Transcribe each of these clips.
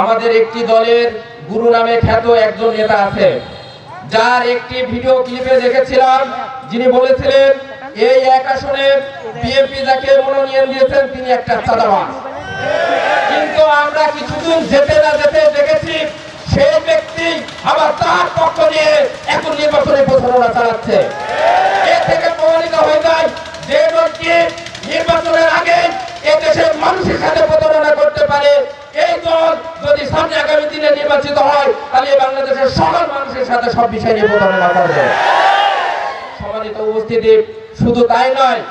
আমাদের একটি দলের গুরু নামে খ্যাত একজন নেতা আছে। যার একটি ভিডিও ক্লিপে দেখেছিলাম, যিনি বলেছিলেন, এই এক আসনে বিএনপি যাকে মনোনয়ন দিয়েছেন, তিনি একটা চাঁদাবাজ। কিন্তু আমরা কিছুদিন যেতে না যেতে দেখেছি, সেই ব্যক্তি আবার তার পক্ষ নিয়ে এখন নির্বাচনী প্রচারণা চালাচ্ছে। সামনে আগামী দিনে নির্বাচিত হয়, তাহলে বাংলাদেশের সকল মানুষের সাথে সব বিষয় নিয়ে প্রতারণা করবে। সম্মানিত উপস্থিতি, শুধু তাই নয়,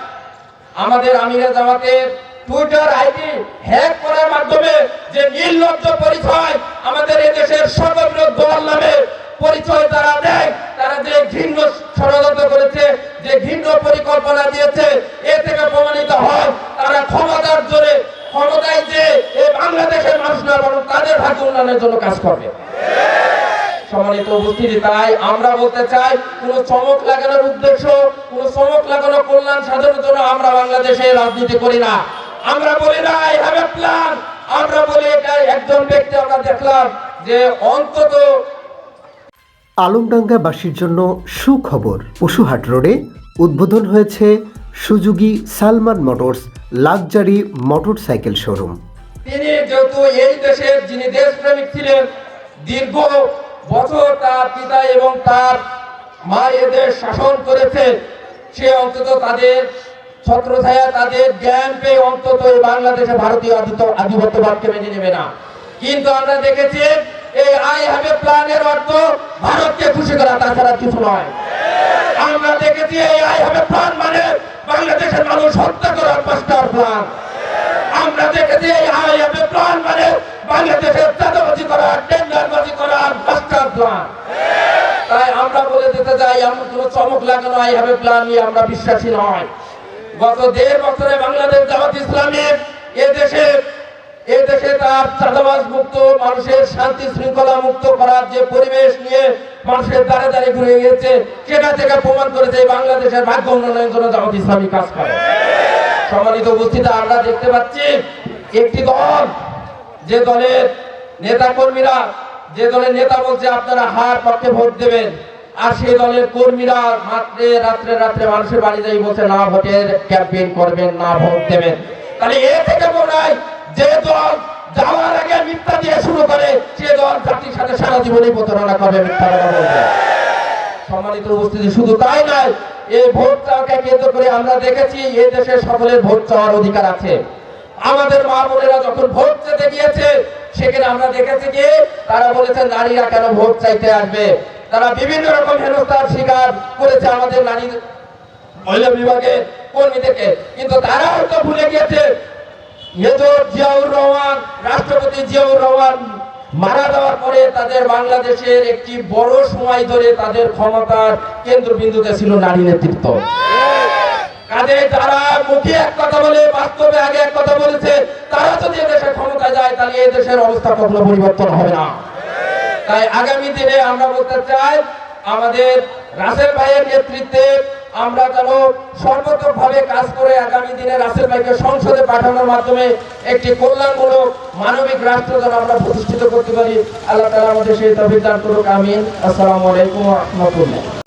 আমাদের আমিরা জামাতের টুইটার আইডি হ্যাক করার মাধ্যমে যে নির্লজ্জ পরিচয় আমাদের এদেশের সর্ববৃহৎ দল নামে পরিচয় তারা দেয় উন্নয়নের জন্য কাজ করবে। সম্মানিত উপস্থিতি, তাই আমরা বলতে চাই, কোন চমক লাগানোর উদ্দেশ্য, কোন চমক লাগানো কল্যাণ সাধনের জন্য আমরা বাংলাদেশে রাজনীতি করি না। আমরা বলি না আই হ্যাভ এ প্ল্যান আমরা বলি এটা একজন ব্যক্তি আমরা দেখলাম যে অন্তত আলমডাঙ্গাবাসীর জন্য সুখবর। পশুহাট রোডে উদ্বোধন হয়েছে Suzuki Salman Motors luxury motorcycle showroom. তিনি যেহেতু এই দেশের যিনি দেশপ্রেমিক ছিলেন, দীর্ঘ বছর তার পিতা এবং তার মা এদের শাসন করেছে সে অন্তত তাদের ছত্রছায়া, তাদের জ্ঞান পেয়ে অন্তত এই বাংলাদেশে ভারতীয় আধিপত্যবাদকে মেনে নেবে না। কিন্তু আমরা দেখেছি এই আই হ্যাভ এ প্ল্যানের অর্থ ভারতকে খুশি করা, তাছাড়া কিছু নয়। আমরা দেখেছি এই আই হ্যাভ এ প্ল্যান মানে বাংলাদেশের মানুষ হত্যা করার মাস্টার প্ল্যান। আমরা দেখেছি এই আই হ্যাভ এ প্ল্যান মানে বাংলাদেশের চাঁদাবাজি করার, টেন্ডারবাজি করার মাস্টার প্ল্যান তাই আমরা বলে দিতে চাই, এমন কোনো চমক লাগানো আই হ্যাভ প্ল্যান নিয়ে, আমরা বিশ্বাসী নয়। গত দেড় বছরে বাংলাদেশ জামাত ইসলামের এ দেশে এ দেশে তার চাঁদাবাজ মুক্ত, মানুষের শান্তি শৃঙ্খলা মুক্ত করার যে পরিবেশ নিয়ে মানুষের দ্বারে দ্বারে ঘুরে গিয়েছে, সেটা থেকে প্রমাণ করেছে বাংলাদেশের ভাগ্য উন্নয়নের জন্য জামাত ইসলামী কাজ করে। সম্মানিত উপস্থিতি, আমরা দেখতে পাচ্ছি একটি দল। যে দলের নেতা কর্মীরা যে দলের নেতা বলছে আপনারা হার পক্ষে ভোট দেবেন, আর সেই দলের কর্মীরা মাত্রে রাত্রে রাত্রে মানুষের বাড়ি যাই বলছে, না, ভোটের ক্যাম্পেইন করবেন, না, ভোট দেবেন। তাহলে এ থেকে মনে হয় যে দল যাওয়ার আগে মিথ্যা দিয়ে শুরু করে, সে দল জাতির সাথে সারা জীবনই প্রতারণা করবে, মিথ্যা সম্মানিত উপস্থিতি শুধু তাই নয় এই ভোট চাওয়াকে কেন্দ্র করে আমরা দেখেছি এ দেশে সকলের ভোট চাওয়ার অধিকার আছে। আমাদের মা বোনেরা যখন ভোট চেতে গিয়েছে, সেখানে আমরা দেখেছি কি, তারা বলেছে নারীরা কেন ভোট চাইতে আসবে? তারা বিভিন্ন রকম হেনস্থার শিকার করেছে আমাদের নারী মহিলা বিভাগের কর্মীদেরকে। কিন্তু তারা হয়তো ভুলে গিয়েছে, মেজর জিয়াউর রহমান, রাষ্ট্রপতি জিয়াউর রহমান মারা যাওয়ার পরে তাদের বাংলাদেশের একটি বড় সময় ধরে তাদের ক্ষমতার কেন্দ্রবিন্দুতে ছিল নারী নেতৃত্ব। কাজে মুখে এক কথা বলে, বাস্তবে আগে এক কথা বলেছে, তারা যদি এদেশে ক্ষমতা যায়, তাহলে এই দেশের অবস্থা কখনো পরিবর্তন হবে না। তাই আগামী দিনে আমরা বলতে চাই, আমাদের রাসেল ভাইয়ের নেতৃত্বে আমরা যেন সর্বোত্তমভাবে কাজ করে আগামী দিনে রাসেল ভাইকে সংসদে পাঠানোর মাধ্যমে একটি কল্যাণমূলক মানবিক রাষ্ট্র যেন আমরা প্রতিষ্ঠিত করতে পারি। আল্লাহ তালা আমাদের সেই তফিক করুক, আমিন। আসসালামু আলাইকুম রহমতুল্লাহ।